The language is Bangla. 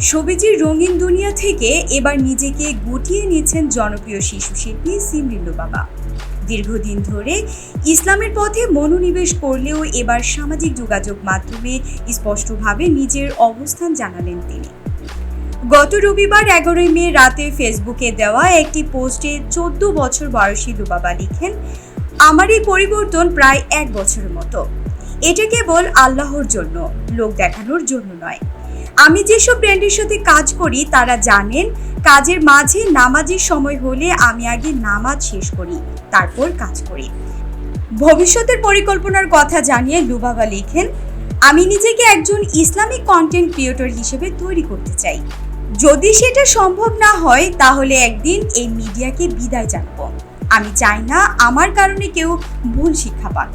সবিজির রঙিন দুনিয়া থেকে এবার নিজেকে গুটিয়ে নিয়েছেন জনপ্রিয় শিশু শিল্পী সিমরিল্লু বাবা। দীর্ঘদিন ধরে ইসলামের পথে মনোনিবেশ করলেও এবার সামাজিক যোগাযোগ মাধ্যমে স্পষ্টভাবে নিজের অবস্থান জানালেন তিনি। গত রবিবার এগারোই মে রাতে ফেসবুকে দেওয়া একটি পোস্টে চোদ্দ বছর বয়সী লুবাবা লিখেন, আমার এই পরিবর্তন প্রায় এক বছরের মতো। এটা কেবল আল্লাহর জন্য, লোক দেখানোর জন্য নয়। আমি যেসব ব্র্যান্ডের সাথে কাজ করি, তারা জানেন, কাজের মাঝে নামাজের সময় হলে আমি আগে নামাজ শেষ করি, তারপর কাজ করি। ভবিষ্যতের পরিকল্পনার কথা জানিয়ে লুবাবা লিখেন, আমি নিজেকে একজন ইসলামিক কন্টেন্ট ক্রিয়েটর হিসেবে তৈরি করতে চাই। যদি সেটা সম্ভব না হয়, তাহলে একদিন এই মিডিয়াকে বিদায় জানাব। আমি চাই না আমার কারণে কেউ ভুল শিক্ষা পাক।